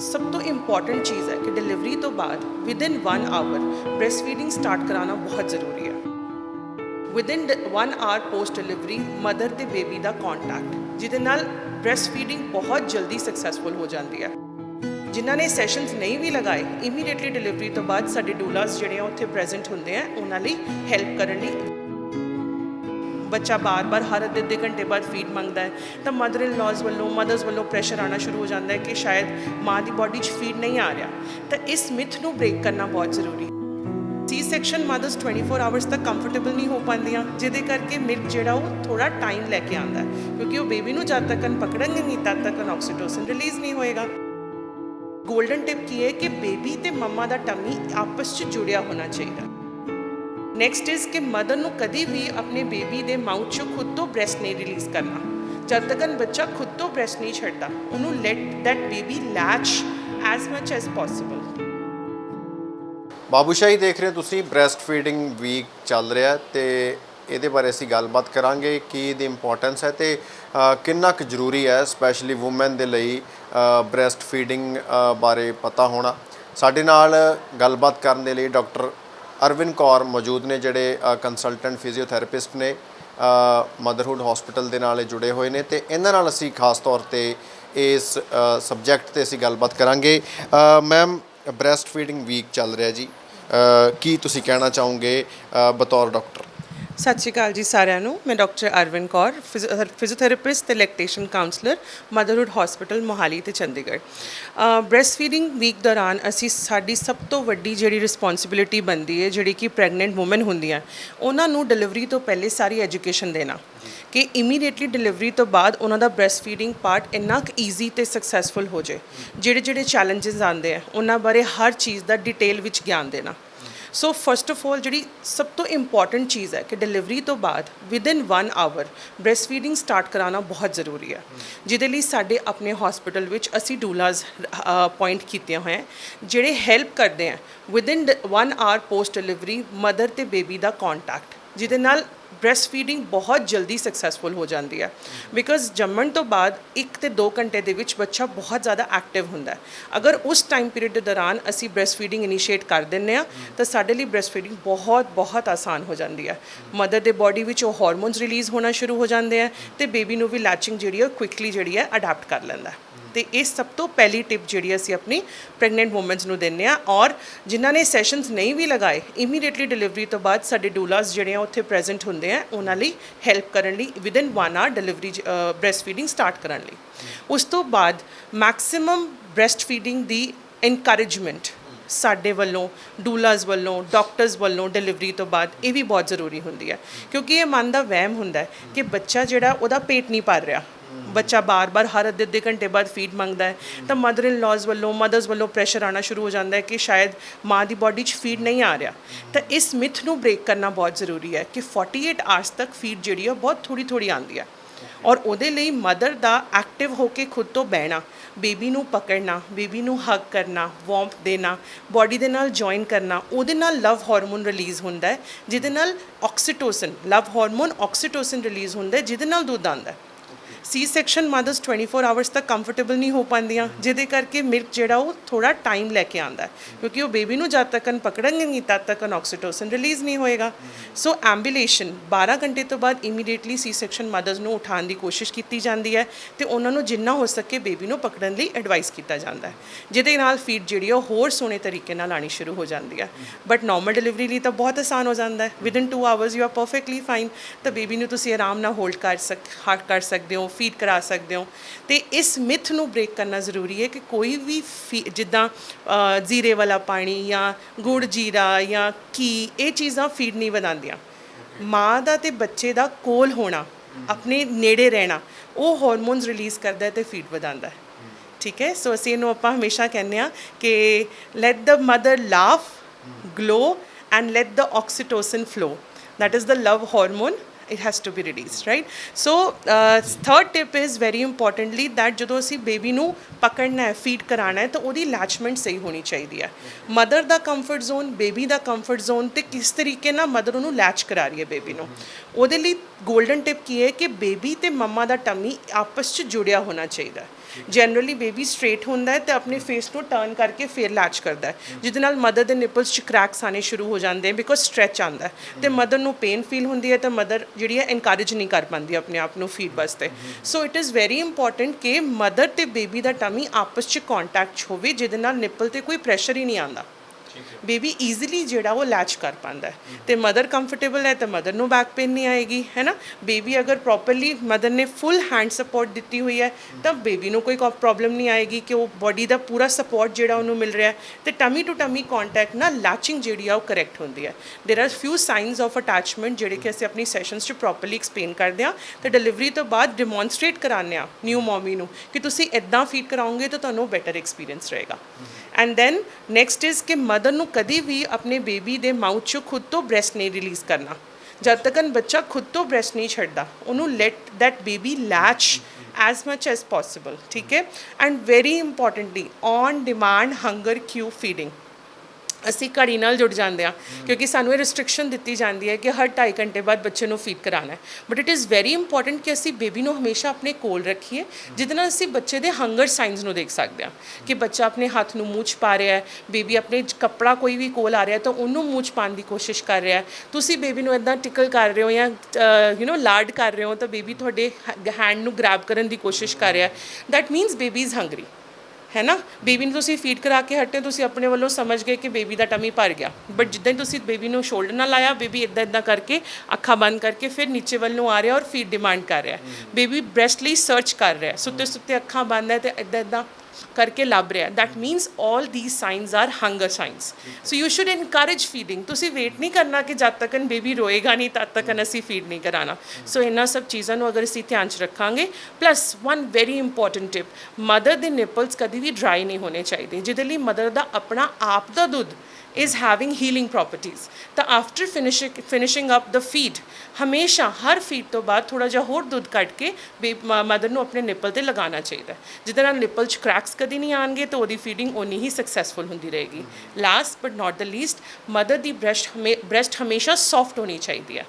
ਸਭ ਤੋਂ ਇੰਪੋਰਟੈਂਟ ਚੀਜ਼ ਹੈ ਕਿ ਡਿਲੀਵਰੀ ਤੋਂ ਬਾਅਦ within 1 hour breast feeding start ਕਰਾਉਣਾ ਬਹੁਤ ਜ਼ਰੂਰੀ ਹੈ। Within 1 hour post delivery mother ਤੇ ਬੇਬੀ ਦਾ ਕੰਟੈਕਟ ਜਿਹਦੇ ਨਾਲ ਬ੍ਰੈਸਟ ਫੀਡਿੰਗ ਬਹੁਤ ਜਲਦੀ ਸਕਸੈਸਫੁਲ ਹੋ ਜਾਂਦੀ ਹੈ। ਜਿਨ੍ਹਾਂ ਨੇ ਸੈਸ਼ਨਸ ਨਹੀਂ ਵੀ ਲਗਾਏ ਇਮੀਡੀਏਟਲੀ ਡਿਲੀਵਰੀ ਤੋਂ ਬਾਅਦ ਸਾਡੇ ਡੂਲਾਸ ਜਿਹੜੇ ਆ, ਉੱਥੇ ਪ੍ਰੈਜ਼ੈਂਟ ਹੁੰਦੇ ਆ, ਉਹਨਾਂ ਲਈ ਹੈਲਪ ਕਰਨ ਲਈ ਬੱਚਾ ਬਾਰ-ਬਾਰ, ਹਰ ਅੱਧੇ ਅੱਧੇ ਘੰਟੇ ਬਾਅਦ ਫੀਡ ਮੰਗਦਾ ਹੈ, ਤਾਂ ਮਦਰ ਇਨ ਲਾਜ਼ ਵੱਲੋਂ ਮਦਰਸ ਵੱਲੋਂ ਪ੍ਰੈਸ਼ਰ ਆਣਾ ਸ਼ੁਰੂ ਹੋ ਜਾਂਦਾ ਹੈ ਕਿ ਸ਼ਾਇਦ ਮਾਂ ਦੀ ਬਾਡੀ 'ਚ ਫੀਡ ਨਹੀਂ ਆ ਰਿਹਾ। ਤਾਂ ਇਸ ਮਿਥ ਨੂੰ ਬ੍ਰੇਕ ਕਰਨਾ ਬਹੁਤ ਜ਼ਰੂਰੀ ਸੀ ਸੈਕਸ਼ਨ ਮਦਰਸ 24 ਆਵਰਸ ਤੱਕ ਕੰਫਰਟੇਬਲ ਨਹੀਂ ਹੋ ਪਾਉਂਦੀਆਂ, ਜਿਹਦੇ ਕਰਕੇ ਮਿਲਕ ਜਿਹੜਾ ਉਹ ਥੋੜਾ ਟਾਈਮ ਲੈ ਕੇ ਆਉਂਦਾ ਕਿਉਂਕਿ ਉਹ ਬੇਬੀ ਨੂੰ ਜਦ ਤੱਕ ਪਕੜਨਗੇ ਨਹੀਂ, ਤਦ ਤੱਕ ਆਕਸੀਟੋਸਿਨ ਰਿਲੀਜ਼ ਨਹੀਂ ਹੋਏਗਾ। ਗੋਲਡਨ ਟਿਪ ਕੀ ਹੈ ਕਿ ਬੇਬੀ ਤੇ ਮੰਮਾ ਦਾ ਟਮੀ ਆਪਸ 'ਚ ਜੁੜਿਆ ਹੋਣਾ ਚਾਹੀਦਾ। ਨੈਕਸਟ ਇਜ਼ ਕਿ ਮਦਰ ਨੂੰ ਕਦੀ ਵੀ ਆਪਣੇ ਬੇਬੀ ਦੇ ਮਾਊਥ 'ਚੋਂ ਖੁਦ ਤੋਂ ਬ੍ਰੈਸਟ ਨਹੀਂ ਰਿਲੀਜ਼ ਕਰਨਾ। ਜਦ ਤੱਕ ਬੱਚਾ ਖੁਦ ਤੋਂ ਬ੍ਰੈਸਟ ਨਹੀਂ ਛੱਡਦਾ, ਉਹਨੂੰ let that baby latch as much as possible Babushahi ਦੇਖ ਰਹੇ ਹੋ ਤੁਸੀਂ ਬ੍ਰੈਸਟ ਫੀਡਿੰਗ ਵੀਕ ਚੱਲ ਰਿਹਾ ਹੈ ਤੇ ਇਹਦੇ ਬਾਰੇ ਅਸੀਂ ਗੱਲਬਾਤ ਕਰਾਂਗੇ ਕਿ ਇਹਦੀ ਇੰਪੋਰਟੈਂਸ ਹੈ ਤੇ ਕਿੰਨਾ ਕੁ ਜ਼ਰੂਰੀ ਹੈ ਸਪੈਸ਼ਲੀ ਔਮਨ ਦੇ ਲਈ ਬ੍ਰੈਸਟ ਫੀਡਿੰਗ ਬਾਰੇ ਪਤਾ ਹੋਣਾ। ਸਾਡੇ ਨਾਲ ਗੱਲਬਾਤ ਕਰਨ ਦੇ ਲਈ ਡਾਕਟਰ ਅਰਵਿੰਦ ਕੌਰ ਮੌਜੂਦ ਨੇ ਜਿਹੜੇ ਕੰਸਲਟੈਂਟ ਫਿਜ਼ੀਓਥੈਰੇਪਿਸਟ ਨੇ ਮਦਰਹੁੱਡ ਹਸਪੀਟਲ ਦੇ ਨਾਲ ਜੁੜੇ ਹੋਏ ਨੇ ਤੇ ਇਹਨਾਂ ਨਾਲ ਅਸੀਂ ਖਾਸ ਤੌਰ ਤੇ ਇਸ ਸਬਜੈਕਟ ਤੇ ਅਸੀਂ ਗੱਲਬਾਤ ਕਰਾਂਗੇ। ਮੈਮ ਬ੍ਰੈਸਟ ਫੀਡਿੰਗ ਵੀਕ ਚੱਲ ਰਿਹਾ ਜੀ। ਕੀ ਤੁਸੀਂ ਕਹਿਣਾ ਚਾਹੋਗੇ ਬਤੌਰ ਡਾਕਟਰ ਸਤਿ ਸ਼੍ਰੀ ਅਕਾਲ ਜੀ ਸਾਰਿਆਂ ਨੂੰ। ਮੈਂ ਡਾਕਟਰ ਅਰਵਿੰਦ ਕੌਰ ਫਿਜ਼ੀਓਥੈਰੇਪਿਸਟ ਤੇ lactation counsellor, motherhood hospital, Mohali ਤੇ ਚੰਡੀਗੜ੍ਹ। ਬ੍ਰੈਸਟ ਫੀਡਿੰਗ ਵੀਕ ਦੌਰਾਨ ਅਸੀਂ ਸਾਡੀ ਸਭ ਤੋਂ ਵੱਡੀ ਜਿਹੜੀ ਰਿਸਪੌਂਸਿਬਿਲਿਟੀ ਬਣਦੀ ਹੈ, ਜਿਹੜੀ ਕਿ ਪ੍ਰੈਗਨੈਂਟ ਔਮਨ ਹੁੰਦੀਆਂ, ਉਹਨਾਂ ਨੂੰ ਡਿਲੀਵਰੀ ਤੋਂ ਪਹਿਲੇ ਸਾਰੀ ਐਜੂਕੇਸ਼ਨ ਦੇਣਾ। ਕਿ ਇਮੀਡੀਏਟਲੀ ਡਿਲੀਵਰੀ ਤੋਂ ਬਾਅਦ ਉਹਨਾਂ ਦਾ ਬ੍ਰੈਸਟ ਫੀਡਿੰਗ ਪਾਰਟ ਇੰਨਾ ਕੁ ਈਜ਼ੀ ਤੇ ਸਕਸੈਸਫੁਲ ਹੋ ਜਾਏ ਜਿਹੜੇ ਜਿਹੜੇ ਚੈਲੰਜਸ ਆਉਂਦੇ ਆ, ਉਹਨਾਂ ਬਾਰੇ ਹਰ ਚੀਜ਼ ਦਾ ਡਿਟੇਲ ਵਿੱਚ ਗਿਆਨ ਦੇਣਾ। ਸੋ ਫਸਟ ਆਫ ਆਲ ਜਿਹੜੀ ਸਭ ਤੋਂ ਇੰਪੋਰਟੈਂਟ ਚੀਜ਼ ਹੈ ਕਿ ਡਿਲੀਵਰੀ ਤੋਂ ਬਾਅਦ within 1 hour breast feeding start ਕਰਾਉਣਾ ਬਹੁਤ ਜ਼ਰੂਰੀ ਹੈ। ਜਿਹਦੇ ਲਈ ਸਾਡੇ ਆਪਣੇ ਹਸਪੀਟਲ ਵਿੱਚ ਅਸੀਂ ਡੂਲਾਸ ਅਪਾਇੰਟ ਕੀਤੀਆਂ ਹੋਏ ਹੈ। ਜਿਹੜੇ ਹੈਲਪ ਕਰਦੇ ਆ within 1 hour post delivery mother ਤੇ ਬੇਬੀ ਦਾ ਕੰਟੈਕਟ ਜਿਹਦੇ ਨਾਲ ਬ੍ਰੈਸਟ ਫੀਡਿੰਗ ਬਹੁਤ ਜਲਦੀ ਸਕਸੈਸਫੁਲ ਹੋ ਜਾਂਦੀ ਹੈ। ਬਿਕਾਜ਼ ਜੰਮਣ ਤੋਂ ਬਾਅਦ 1 ਤੇ 2 ਘੰਟੇ ਦੇ ਵਿੱਚ ਬੱਚਾ ਬਹੁਤ ਜ਼ਿਆਦਾ ਐਕਟਿਵ ਹੁੰਦਾ ਹੈ। ਅਗਰ ਉਸ ਟਾਈਮ ਪੀਰੀਅਡ ਦੇ ਦੌਰਾਨ ਅਸੀਂ ਬ੍ਰੈਸਟ ਫੀਡਿੰਗ ਇਨੀਸ਼ੀਏਟ ਕਰ ਦਿੰਨੇ ਆ ਤਾਂ ਸਾਡੇ ਲਈ ਬ੍ਰੈਸਟ ਫੀਡਿੰਗ ਬਹੁਤ ਬਹੁਤ ਆਸਾਨ ਹੋ ਜਾਂਦੀ ਹੈ। ਮਦਰ ਦੇ ਬਾਡੀ ਵਿੱਚ ਉਹ ਹਾਰਮੋਨਸ ਰਿਲੀਜ਼ ਹੋਣਾ ਸ਼ੁਰੂ ਹੋ ਜਾਂਦੇ ਆ ਤੇ ਬੇਬੀ ਨੂੰ ਵੀ ਲੈਚਿੰਗ ਜਿਹੜੀ ਹੈ ਕੁਇਕਲੀ ਜਿਹੜੀ ਹੈ ਅਡਾਪਟ ਕਰ ਲੈਂਦਾ ਹੈ। ਤੇ ਇਹ ਸਭ ਤੋਂ ਪਹਿਲੀ ਟਿਪ ਜਿਹੜੀ ਅਸੀਂ ਆਪਣੀ ਪ੍ਰੈਗਨੈਂਟ ਔਮਨਸ ਨੂੰ ਦਿੰਨੇ ਆ ਔਰ ਜਿਨ੍ਹਾਂ ਨੇ ਸੈਸ਼ਨਸ ਨਹੀਂ ਵੀ ਲਗਾਏ ਇਮੀਡੀਏਟਲੀ ਡਿਲੀਵਰੀ ਤੋਂ ਬਾਅਦ ਸਾਡੇ ਡੂਲਾਸ ਜਿਹੜੇ ਆ ਉੱਥੇ ਪ੍ਰੈਜ਼ੈਂਟ ਹੁੰਦੇ ਆ, ਉਹਨਾਂ ਲਈ ਹੈਲਪ ਕਰਨ ਲਈ within 1 hour delivery breast feeding start ਕਰਨ ਲਈ। ਉਸ ਤੋਂ ਬਾਅਦ ਮੈਕਸਿਮਮ ਬ੍ਰੈਸਟ ਫੀਡਿੰਗ ਦੀ ਇਨਕਰੇਜਮੈਂਟ ਸਾਡੇ ਵੱਲੋਂ ਡੂਲਾਸ ਵੱਲੋਂ ਡਾਕਟਰਸ ਵੱਲੋਂ ਡਿਲੀਵਰੀ ਤੋਂ ਬਾਅਦ ਇਹ ਵੀ ਬਹੁਤ ਜ਼ਰੂਰੀ ਹੁੰਦੀ ਹੈ। ਕਿਉਂਕਿ ਇਹ ਮਨ ਦਾ ਵਹਿਮ ਹੁੰਦਾ ਹੈ ਕਿ ਬੱਚਾ ਜਿਹੜਾ ਉਹਦਾ ਪੇਟ ਨਹੀਂ ਭਰ ਰਿਹਾ। ਬੱਚਾ ਬਾਰ-ਬਾਰ, ਹਰ ਅੱਧੇ ਅੱਧੇ ਘੰਟੇ ਬਾਅਦ ਫੀਡ ਮੰਗਦਾ ਹੈ, ਤਾਂ ਮਦਰ ਇਨ ਲਾਜ਼ ਵੱਲੋਂ ਮਦਰਸ ਵੱਲੋਂ ਪ੍ਰੈਸ਼ਰ ਆਣਾ ਸ਼ੁਰੂ ਹੋ ਜਾਂਦਾ ਹੈ ਕਿ ਸ਼ਾਇਦ ਮਾਂ ਦੀ ਬਾਡੀ 'ਚ ਫੀਡ ਨਹੀਂ ਆ ਰਿਹਾ। ਤਾਂ ਇਸ ਮਿਥ ਨੂੰ ਬ੍ਰੇਕ ਕਰਨਾ ਬਹੁਤ ਜ਼ਰੂਰੀ ਹੈ ਕਿ 48 ਆਵਰਸ ਤੱਕ ਫੀਡ ਜਿਹੜੀ ਹੈ ਬਹੁਤ ਥੋੜੀ ਥੋੜੀ ਆਉਂਦੀ ਹੈ ਔਰ ਉਹਦੇ ਲਈ ਮਦਰ ਦਾ ਐਕਟਿਵ ਹੋ ਕੇ ਖੁਦ ਤੋਂ ਬਹਿਣਾ ਬੇਬੀ ਨੂੰ ਪਕੜਨਾ ਬੇਬੀ ਨੂੰ ਹੱਗ ਕਰਨਾ ਵਾਰਮਥ ਦੇਣਾ ਬਾਡੀ ਦੇ ਨਾਲ ਜੁਆਇਨ ਕਰਨਾ, ਉਹਦੇ ਨਾਲ ਲਵ ਹਾਰਮੋਨ ਰਿਲੀਜ਼ ਹੁੰਦਾ ਹੈ, ਜਿਹਦੇ ਨਾਲ oxytocin love hormone oxytocin release ਹੁੰਦਾ ਹੈ, ਜਿਹਦੇ ਨਾਲ ਦੁੱਧ ਆਉਂਦਾ ਹੈ। ਸੀ ਸੈਕਸ਼ਨ ਮਦਰਸ 24 ਆਵਰਸ ਤੱਕ ਕੰਫਰਟੇਬਲ ਨਹੀਂ ਹੋ ਪਾਉਂਦੀਆਂ, ਜਿਹਦੇ ਕਰਕੇ ਮਿਲਕ ਜਿਹੜਾ ਉਹ ਥੋੜਾ ਟਾਈਮ ਲੈ ਕੇ ਆਉਂਦਾ ਕਿਉਂਕਿ ਉਹ ਬੇਬੀ ਨੂੰ ਜਦ ਤੱਕ ਪਕੜਨਗੇ ਨਹੀਂ ਤਦ ਤੱਕ ਆਕਸੀਟੋਸਿਨ ਰਿਲੀਜ਼ ਨਹੀਂ ਹੋਏਗਾ। ਸੋ ਐਂਬੂਲੇਸ਼ਨ 12 ਘੰਟੇ ਤੋਂ ਬਾਅਦ ਇਮੀਡੀਏਟਲੀ ਸੀ ਸੈਕਸ਼ਨ ਮਦਰਸ ਨੂੰ ਉਠਾਉਣ ਦੀ ਕੋਸ਼ਿਸ਼ ਕੀਤੀ ਜਾਂਦੀ ਹੈ ਤੇ ਉਹਨਾਂ ਨੂੰ ਜਿੰਨਾ ਹੋ ਸਕੇ ਬੇਬੀ ਨੂੰ ਪਕੜਨ ਲਈ ਐਡਵਾਈਸ ਕੀਤਾ ਜਾਂਦਾ ਹੈ, ਜਿਹਦੇ ਨਾਲ ਫੀਡ ਜਿਹੜੀ ਉਹ ਹੋਰ ਸੋਹਣੇ ਤਰੀਕੇ ਨਾਲ ਆਣੀ ਸ਼ੁਰੂ ਹੋ ਜਾਂਦੀ ਹੈ। ਬਟ ਨਾਰਮਲ ਡਿਲੀਵਰੀ ਲਈ ਤਾਂ ਬਹੁਤ ਆਸਾਨ ਹੋ ਜਾਂਦਾ ਹੈ within 2 hours you are perfectly fine ਤਾਂ ਬੇਬੀ ਨੂੰ ਤੁਸੀਂ ਆਰਾਮ ਨਾਲ ਹੋਲਡ ਕਰ ਸਕ ਹਾਰਟ ਕਰ ਸਕਦੇ ਹੋ ਫੀਡ ਕਰਾ ਸਕਦੇ ਹੋ। ਤੇ ਇਸ ਮਿਥ ਨੂੰ ਬ੍ਰੇਕ ਕਰਨਾ ਜ਼ਰੂਰੀ ਹੈ ਕਿ ਕੋਈ ਵੀ ਫੀ- ਜਿੱਦਾਂ ਜ਼ੀਰੇ ਵਾਲਾ ਪਾਣੀ ਜਾਂ ਗੁੜ ਜੀਰਾ ਜਾਂ ਕੀ ਇਹ ਚੀਜ਼ਾਂ ਫੀਡ ਨਹੀਂ ਵਧਾਉਂਦੀਆਂ ਮਾਂ ਦਾ ਤੇ ਬੱਚੇ ਦਾ ਕੋਲ ਹੋਣਾ, ਆਪਣੇ ਨੇੜੇ ਰਹਿਣਾ, ਉਹ ਹਾਰਮੋਨਸ ਰਿਲੀਜ਼ ਕਰਦਾ ਹੈ ਤੇ ਫੀਡ ਵਧਾਉਂਦਾ ਹੈ। ਠੀਕ ਹੈ? ਸੋ ਅਸੀਂ ਇਹਨੂੰ ਆਪਾਂ ਹਮੇਸ਼ਾ ਕਹਿੰਦੇ ਆ ਕਿ let the mother laugh glow and let the oxytocin flow that is the love hormone it has to be released right? So uh, third tip is very importantly that ਜਦੋਂ ਅਸੀਂ ਬੇਬੀ ਨੂੰ ਪਕੜਨਾ ਹੈ ਫੀਡ ਕਰਾਣਾ ਹੈ ਤਾਂ ਉਹਦੀ ਲੈਚਮੈਂਟ ਸਹੀ ਹੋਣੀ ਚਾਹੀਦੀ ਹੈ। ਮਦਰ ਦਾ ਕੰਫਰਟ ਜ਼ੋਨ ਬੇਬੀ ਦਾ ਕੰਫਰਟ ਜ਼ੋਨ ਤੇ ਕਿਸ ਤਰੀਕੇ ਨਾਲ ਮਦਰ ਉਹਨੂੰ ਲੈਚ ਕਰਾ ਰਹੀ ਹੈ ਬੇਬੀ ਨੂੰ। ਉਹਦੇ ਲਈ 골ਡਨ ਟਿਪ ਕੀ ਹੈ ਕਿ ਬੇਬੀ ਤੇ ਮੰਮਾ ਦਾ ਟਮੀ ਆਪਸ 'ਚ ਜੁੜਿਆ ਹੋਣਾ ਚਾਹੀਦਾ ਹੈ। ਜਨਰਲੀ ਬੇਬੀ ਸਟ੍ਰੇਟ ਹੁੰਦਾ ਹੈ ਤੇ ਆਪਣੇ ਫੇਸ ਨੂੰ ਟਰਨ ਕਰਕੇ ਫਿਰ ਲੈਚ ਕਰਦਾ ਹੈ। ਜਿਹਦੇ ਨਾਲ ਮਦਰ ਦੇ ਨਿਪਲਸ 'ਚ ਕ੍ਰੈਕਸ ਆਣੇ ਸ਼ੁਰੂ ਹੋ ਜਾਂਦੇ ਹਨ ਬਿਕੋਜ਼ ਸਟ੍ਰੈਚ ਆਉਂਦਾ ਹੈ। ਤੇ ਮਦਰ ਨੂੰ ਪੇਨ ਫੀਲ ਹੁੰਦੀ ਹੈ ਤਾਂ ਮਦਰ ਜਿਹੜੀ ਹੈ ਇਨਕਰੇਜ ਨਹੀਂ ਕਰ ਪਾਉਂਦੀ ਆਪਣੇ ਆਪ ਨੂੰ ਫੀਡ ਵਾਸਤੇ। So it is very important ਕਿ ਮਦਰ ਤੇ ਬੇਬੀ ਦਾ ਟਮੀ ਆਪਸ 'ਚ ਕੰਟੈਕਟ 'ਚ ਹੋਵੇ, ਜਿਹਦੇ ਨਾਲ ਨਿਪਲ ਤੇ ਕੋਈ ਪ੍ਰੈਸ਼ਰ ਹੀ ਨਹੀਂ ਆਉਂਦਾ। ਬੇਬੀ ਈਜ਼ੀਲੀ ਜਿਹੜਾ ਉਹ ਲੈਚ ਕਰ ਪਾਉਂਦਾ ਹੈ ਤੇ ਮਦਰ ਕੰਫਰਟੇਬਲ ਹੈ ਤਾਂ ਮਦਰ ਨੂੰ ਬੈਕ ਪੇਨ ਨਹੀਂ ਆਏਗੀ ਹੈ ਨਾ ਬੇਬੀ ਅਗਰ ਪ੍ਰੋਪਰਲੀ ਮਦਰ ਨੇ ਫੁੱਲ ਹੈਂਡ ਸਪੋਰਟ ਦਿੱਤੀ ਹੋਈ ਹੈ ਤਾਂ ਬੇਬੀ ਨੂੰ ਕੋਈ ਪ੍ਰੋਬਲਮ ਨਹੀਂ ਆਏਗੀ ਕਿ ਉਹ ਬੋਡੀ ਦਾ ਪੂਰਾ ਸਪੋਰਟ ਜਿਹੜਾ ਉਹਨੂੰ ਮਿਲ ਰਿਹਾ ਹੈ ਤੇ ਟਮੀ ਟੂ ਟਮੀ ਕੰਟੈਕਟ ਨਾਲ ਲੈਚਿੰਗ ਜਿਹੜੀ ਆ ਉਹ ਕਰੈਕਟ ਹੁੰਦੀ ਹੈ there are few signs of attachment ਜਿਹੜੇ ਕਿ ਅਸੀਂ ਆਪਣੀ ਸੈਸ਼ਨਸ 'ਚ ਪ੍ਰੋਪਰਲੀ ਐਕਸਪਲੇਨ ਕਰਦੇ ਹਾਂ ਤੇ ਡਿਲੀਵਰੀ ਤੋਂ ਬਾਅਦ ਡੈਮੋਨਸਟ੍ਰੇਟ ਕਰਾਉਂਦੇ ਹਾਂ ਨਿਊ ਮੋਮੀ ਨੂੰ ਕਿ ਤੁਸੀਂ ਇਦਾਂ ਫੀਡ ਕਰਾਓਗੇ ਤਾਂ ਤੁਹਾਨੂੰ ਬੈਟਰ ਐਕਸਪੀਰੀਅੰਸ ਰਹੇਗਾ ਐਂਡ ਦੈਨ ਨੈਕਸਟ ਇਜ਼ ਕਿ ਮਦਰ ਨੂੰ ਕਦੀ ਵੀ ਆਪਣੇ ਬੇਬੀ ਦੇ ਮਾਊਥ 'ਚੋਂ ਖੁਦ ਤੋਂ ਬ੍ਰੈਸਟ ਨਹੀਂ ਰਿਲੀਜ਼ ਕਰਨਾ। ਜਦ ਤੱਕ ਬੱਚਾ ਖੁਦ ਤੋਂ ਬ੍ਰੈਸਟ ਨਹੀਂ ਛੱਡਦਾ, ਉਹਨੂੰ let that baby latch as much as possible ਠੀਕ ਹੈ? And very importantly on demand hunger cue feeding ਅਸੀਂ ਘੜੀ ਨਾਲ ਜੁੜ ਜਾਂਦੇ ਆ ਕਿਉਂਕਿ ਸਾਨੂੰ ਇਹ ਰਿਸਟ੍ਰਿਕਸ਼ਨ ਦਿੱਤੀ ਜਾਂਦੀ ਹੈ ਕਿ ਹਰ 2.5 ਘੰਟੇ ਬਾਅਦ ਬੱਚੇ ਨੂੰ ਫੀਡ ਕਰਾਉਣਾ ਹੈ। But it is very important ਕਿ ਅਸੀਂ ਬੇਬੀ ਨੂੰ ਹਮੇਸ਼ਾ ਆਪਣੇ ਕੋਲ ਰੱਖੀਏ, ਜਿਹਦੇ ਨਾਲ ਅਸੀਂ ਬੱਚੇ ਦੇ ਹੰਗਰ ਸਾਈਨਸ ਨੂੰ ਦੇਖ ਸਕਦੇ ਹਾਂ ਕਿ ਬੱਚਾ ਆਪਣੇ ਹੱਥ ਨੂੰ ਮੂੰਹ 'ਚ ਪਾ ਰਿਹਾ ਹੈ ਬੇਬੀ ਆਪਣੇ ਕੱਪੜਾ ਕੋਈ ਵੀ ਕੋਲ ਆ ਰਿਹਾ ਤਾਂ ਉਹਨੂੰ ਮੂੰਹ 'ਚ ਪਾਉਣ ਦੀ ਕੋਸ਼ਿਸ਼ ਕਰ ਰਿਹਾ ਤੁਸੀਂ ਬੇਬੀ ਨੂੰ ਇਦਾਂ ਟਿਕਲ ਕਰ ਰਹੇ ਹੋ ਜਾਂ ਯੂ نو ਲਾਡ ਕਰ ਰਹੇ ਹੋ ਤਾਂ ਬੇਬੀ ਤੁਹਾਡੇ ਹੈਂਡ ਨੂੰ ਗ੍ਰੈਬ ਕਰਨ ਦੀ ਕੋਸ਼ਿਸ਼ ਕਰ ਰਿਹਾ that means baby is hungry ਹੈ ਨਾ? ਬੇਬੀ ਨੂੰ ਤੁਸੀਂ ਫੀਡ ਕਰਾ ਕੇ ਹਟੇ ਤੁਸੀਂ ਆਪਣੇ ਵੱਲੋਂ ਸਮਝ ਗਏ ਕਿ ਬੇਬੀ ਦਾ ਟਮੀ ਭਰ ਗਿਆ। ਬਟ ਜਿੱਦਾਂ ਹੀ ਤੁਸੀਂ ਬੇਬੀ ਨੂੰ ਸ਼ੋਲਡਰ ਨਾਲ ਲਾਇਆ ਬੇਬੀ ਇਦਾਂ ਇਦਾਂ ਕਰਕੇ ਅੱਖਾਂ ਬੰਦ ਕਰਕੇ ਫਿਰ ਨੀਚੇ ਵੱਲ ਨੂੰ ਆ ਰਿਹਾ ਔਰ ਫੀਡ ਡਿਮਾਂਡ ਕਰ ਰਿਹਾ ਬੇਬੀ ਬ੍ਰੈਸਟ ਲਈ ਸਰਚ ਕਰ ਰਿਹਾ ਸੁੱਤੇ ਸੁੱਤੇ ਅੱਖਾਂ ਬੰਦ ਹੈ ਤੇ ਇਦਾਂ ਇਦਾਂ ਕਰਕੇ ਲੱਭ ਰਿਹਾ that means all these signs are hunger signs. So you should encourage feeding. ਤੁਸੀਂ ਵੇਟ ਨਹੀਂ ਕਰਨਾ ਕਿ ਜਦ ਤੱਕ ਬੇਬੀ ਰੋਏਗਾ ਨਹੀਂ ਤਦ ਤੱਕ ਅਸੀਂ ਫੀਡ ਨਹੀਂ ਕਰਾਣਾ ਸੋ ਇਹਨਾਂ ਸਭ ਚੀਜ਼ਾਂ ਨੂੰ ਅਗਰ ਅਸੀਂ ਧਿਆਨ 'ਚ ਰੱਖਾਂਗੇ plus one very important tip mother ਦੇ ਨਿਪਲਸ ਕਦੀ ਵੀ ਡਰਾਈ ਨਹੀਂ ਹੋਣੇ ਚਾਹੀਦੇ ਜਿਹਦੇ ਲਈ ਮਦਰ ਦਾ ਆਪਣਾ ਆਪ ਦਾ ਦੁੱਧ is having healing properties ਤਾਂ after finishing finishing up the feed ਹਮੇਸ਼ਾ ਹਰ ਫੀਡ ਤੋਂ ਬਾਅਦ ਥੋੜਾ ਜਿਹਾ ਹੋਰ ਦੁੱਧ ਕੱਢ ਕੇ ਮਦਰ ਨੂੰ ਆਪਣੇ ਨਿਪਲ ਤੇ ਲਗਾਉਣਾ ਚਾਹੀਦਾ ਹੈ। ਜਿਹਦੇ ਨਾਲ ਨਿਪਲ 'ਚ ਕ੍ਰੈਕਸ ਕਦੀ ਨਹੀਂ ਆਣਗੇ ਤਾਂ ਉਹਦੀ ਫੀਡਿੰਗ ਓਨੀ ਹੀ ਸਕਸੈਸਫੁਲ ਹੁੰਦੀ ਰਹੇਗੀ। Last but not the least mother the breast breast ਹਮੇਸ਼ਾ ਸੌਫਟ ਹੋਣੀ ਚਾਹੀਦੀ ਹੈ।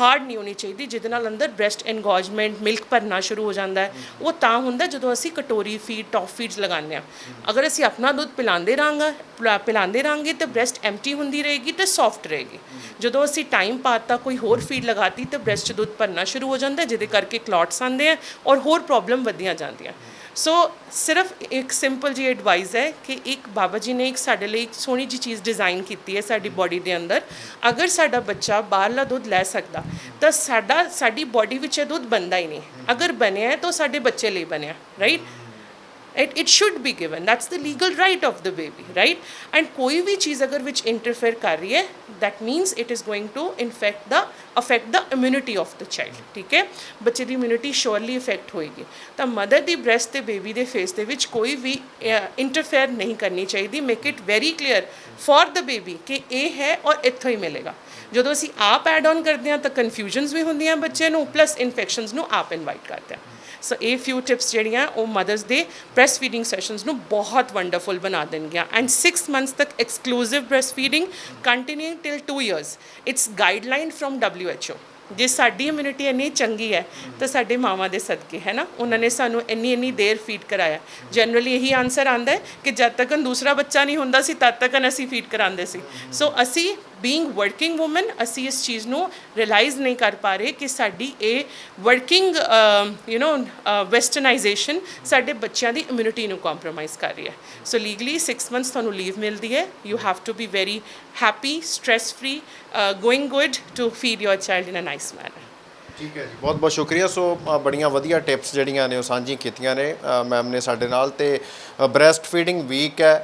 ਹਾਰਡ ਨਹੀਂ ਹੋਣੀ ਚਾਹੀਦੀ, ਜਿਹਦੇ ਨਾਲ ਅੰਦਰ ਬ੍ਰੈਸਟ ਐਨਗੋਜਮੈਂਟ ਮਿਲਕ ਭਰਨਾ ਸ਼ੁਰੂ ਹੋ ਜਾਂਦਾ ਹੈ। ਉਹ ਤਾਂ ਹੁੰਦਾ ਜਦੋਂ ਅਸੀਂ ਕਟੋਰੀ ਫੀਡ ਟੌਪ ਫੀਡਸ ਲਗਾਉਂਦੇ ਹਾਂ। ਅਗਰ ਅਸੀਂ ਆਪਣਾ ਦੁੱਧ ਪਿਲਾਉਂਦੇ ਰਹਾਂਗਾ, ਪਿਲਾ- ਪਿਲਾਉਂਦੇ ਰਹਾਂਗੇ ਤੇ ਬ੍ਰੈਸਟ ਐਮਟੀ ਹੁੰਦੀ ਰਹੇਗੀ ਤੇ ਸੌਫਟ ਰਹੇਗੀ। ਜਦੋਂ ਅਸੀਂ ਟਾਈਮ ਪਾਤਾ, ਕੋਈ ਹੋਰ ਫੀਡ ਲਗਾਤੀ ਤੇ ਬ੍ਰੈਸਟ 'ਚ ਦੁੱਧ ਭਰਨਾ ਸ਼ੁਰੂ ਹੋ ਜਾਂਦਾ ਜਿਹਦੇ ਕਰਕੇ ਕਲੌਟਸ ਆਉਂਦੇ ਆ ਔਰ ਹੋਰ ਪ੍ਰੋਬਲਮ ਵਧੀਆਂ ਜਾਂਦੀਆਂ। ਸੋ ਸਿਰਫ ਇੱਕ ਸਿੰਪਲ ਜੀ ਐਡਵਾਈਸ ਹੈ ਕਿ ਇੱਕ ਬਾਬਾ ਜੀ ਨੇ ਇੱਕ ਸਾਡੇ ਲਈ ਇੱਕ ਸੋਹਣੀ ਜੀ ਚੀਜ਼ ਡਿਜ਼ਾਈਨ ਕੀਤੀ ਹੈ ਸਾਡੀ ਬਾਡੀ ਦੇ ਅੰਦਰ ਅਗਰ ਸਾਡਾ ਬੱਚਾ ਬਾਹਰਲਾ ਦੁੱਧ ਲੈ ਸਕਦਾ ਤਾਂ ਸਾਡਾ ਸਾਡੀ ਬਾਡੀ ਵਿੱਚ ਇਹ ਦੁੱਧ ਬਣਦਾ ਹੀ ਨਹੀਂ ਅਗਰ ਬਣਿਆ ਹੈ ਤਾਂ ਉਹ ਸਾਡੇ ਬੱਚੇ ਲਈ ਬਣਿਆ right it it should be given that's the legal right of the baby right and ਕੋਈ ਵੀ ਚੀਜ਼ ਅਗਰ ਵਿੱਚ ਇੰਟਰਫੇਅਰ ਕਰ ਰਹੀ ਹੈ that means it is going to infect the affect the immunity of the child ਠੀਕ ਹੈ ਬੱਚੇ ਦੀ ਇਮਿਊਨਿਟੀ ਸ਼ੋਰਲੀ ਇਫੈਕਟ ਹੋਏਗੀ ਤਾਂ ਮਦਰ ਦੀ ਬ੍ਰੈਸਟ ਤੇ ਬੇਬੀ ਦੇ ਫੇਸ ਦੇ ਵਿੱਚ ਕੋਈ ਵੀ ਇੰਟਰਫੇਅਰ ਨਹੀਂ ਕਰਨੀ ਚਾਹੀਦੀ make it very clear for the baby ਕਿ ਇਹ ਹੈ ਔਰ ਇੱਥੋਂ ਹੀ ਮਿਲੇਗਾ ਜਦੋਂ ਅਸੀਂ ਆਪ ਐਡ ਆਨ ਕਰਦੇ ਹਾਂ ਤਾਂ ਕਨਫਿਊਜ਼ਨਸ ਵੀ ਹੁੰਦੀਆਂ ਬੱਚੇ ਨੂੰ ਪਲੱਸ ਇਨਫੈਕਸ਼ਨਸ ਨੂੰ ਆਪ ਇਨਵਾਈਟ ਕਰਦੇ ਹਾਂ ਸੋ ਇਹ ਫਿਊ ਟਿਪਸ ਜਿਹੜੀਆਂ ਉਹ ਮਦਰਸ ਦੇ ਬ੍ਰੈਸਟ ਫੀਡਿੰਗ ਸੈਸ਼ਨਸ ਨੂੰ ਬਹੁਤ ਵੰਡਰਫੁਲ ਬਣਾ ਦੇਣਗੀਆਂ। ਐਂਡ 6 ਮੰਥਸ ਤੱਕ exclusive breast feeding continue till 2 years it's guideline from WHO ਜੇ ਸਾਡੀ ਇਮਿਊਨਿਟੀ ਇੰਨੀ ਚੰਗੀ ਹੈ, ਤਾਂ ਸਾਡੇ ਮਾਵਾਂ ਦੇ ਸਦਕੇ, ਹੈ ਨਾ? ਉਹਨਾਂ ਨੇ ਸਾਨੂੰ ਇੰਨੀ ਇੰਨੀ ਦੇਰ ਫੀਡ ਕਰਾਇਆ। ਜਨਰਲੀ ਇਹੀ ਆਨਸਰ ਆਂਦਾ ਹੈ ਕਿ ਜਦ ਤੱਕ ਦੂਸਰਾ ਬੱਚਾ ਨਹੀਂ ਹੁੰਦਾ ਸੀ, ਤਦ ਤੱਕ ਅਸੀਂ ਫੀਡ ਕਰਾਉਂਦੇ ਸੀ। ਸੋ ਅਸੀਂ ਬੀਇੰਗ ਵਰਕਿੰਗ ਔਮਨ ਅਸੀਂ ਇਸ ਚੀਜ਼ ਨੂੰ ਰਿਅਲਾਈਜ਼ ਨਹੀਂ ਕਰ ਪਾ ਰਹੇ ਕਿ ਸਾਡੀ ਇਹ ਵਰਕਿੰਗ ਯੂ نو ਵੈਸਟਰਨਾਈਜੇਸ਼ਨ ਸਾਡੇ ਬੱਚਿਆਂ ਦੀ ਇਮਿਊਨਿਟੀ ਨੂੰ ਕੰਪਰੋਮਾਈਜ਼ ਕਰ ਰਹੀ ਹੈ। ਸੋ ਲੀਗਲੀ 6 ਮੰਥਸ ਤੁਹਾਨੂੰ ਲੀਵ ਮਿਲਦੀ ਹੈ। You have to be very happy stress free going good to feed your child in a nice manner ਠੀਕ ਹੈ ਜੀ, ਬਹੁਤ ਬਹੁਤ ਸ਼ੁਕਰੀਆ। ਸੋ ਬੜੀਆਂ ਵਧੀਆ ਟਿਪਸ ਜਿਹੜੀਆਂ ਨੇ ਉਹ ਸਾਂਝੀ ਕੀਤੀਆਂ ਨੇ ਮੈਮ ਨੇ ਸਾਡੇ ਨਾਲ ਤੇ ਬ੍ਰੈਸਟ ਫੀਡਿੰਗ ਵੀਕ ਹੈ।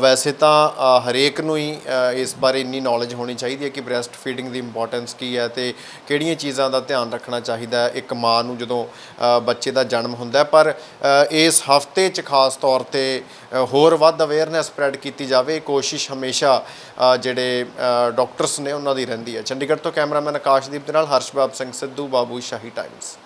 ਵੈਸੇ ਤਾਂ ਹਰੇਕ ਨੂੰ ਹੀ ਇਸ ਬਾਰੇ ਇੰਨੀ ਨੌਲੇਜ ਹੋਣੀ ਚਾਹੀਦੀ ਹੈ ਕਿ ਬ੍ਰੈਸਟ ਫੀਡਿੰਗ ਦੀ ਇੰਪੋਰਟੈਂਸ ਕੀ ਹੈ ਤੇ ਕਿਹੜੀਆਂ ਚੀਜ਼ਾਂ ਦਾ ਧਿਆਨ ਰੱਖਣਾ ਚਾਹੀਦਾ ਹੈ ਇੱਕ ਮਾਂ ਨੂੰ ਜਦੋਂ ਬੱਚੇ ਦਾ ਜਨਮ ਹੁੰਦਾ ਪਰ ਇਸ ਹਫ਼ਤੇ 'ਚ ਖਾਸ ਤੌਰ ਤੇ ਹੋਰ ਵੱਧ ਅਵੇਅਰਨੈਸ ਸਪਰੈਡ ਕੀਤੀ ਜਾਵੇ, ਕੋਸ਼ਿਸ਼ ਹਮੇਸ਼ਾ ਜਿਹੜੇ ਡਾਕਟਰਸ ਨੇ ਉਹਨਾਂ ਦੀ ਰਹਿੰਦੀ ਹੈ। ਚੰਡੀਗੜ੍ਹ ਤੋਂ ਕੈਮਰਾਮੈਨ ਆਕਾਸ਼ਦੀਪ ਦੇ ਨਾਲ ਹਰਸ਼ਬਾਬ ਸਿੰਘ ਸਿੱਧੂ, ਬਾਬੂ ਸ਼ਾਹੀ ਟਾਈਮਸ